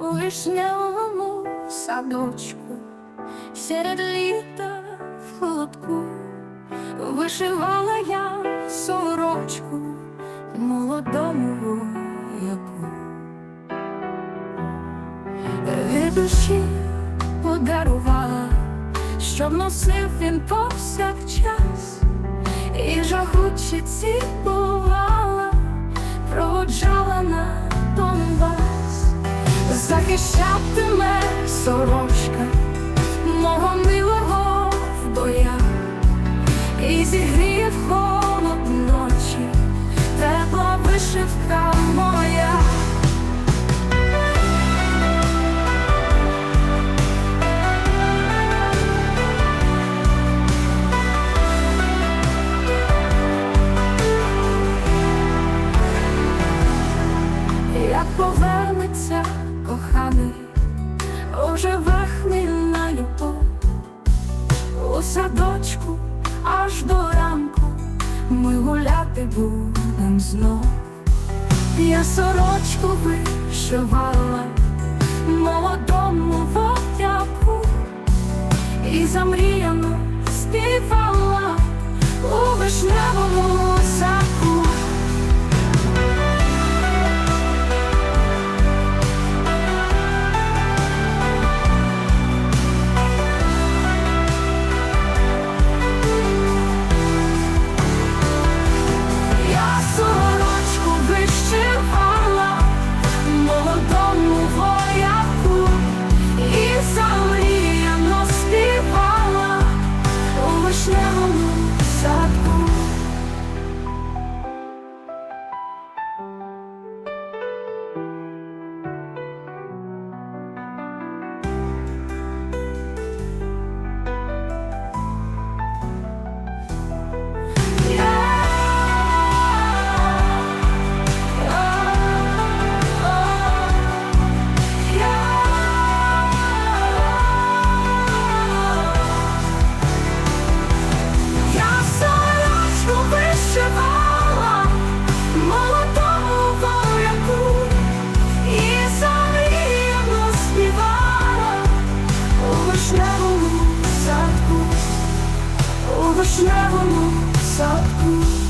у вишневому садочку, серед літа в холодку вишивала я сорочку молодому вояку. Від душі подарувала, щоб носив він повсякчас, і жагуче цілувала, захищатиме сорочка мого милого в боях, і зігріє в холод ночі, тепла вишивка моя. Повернеться коханий, оживе хмільна любов у садочку аж до ранку ми гуляти будем знов. Я сорочку вишивала молодому вояку і замріяно співала у вишневому вишневому садку, у вишневому садку.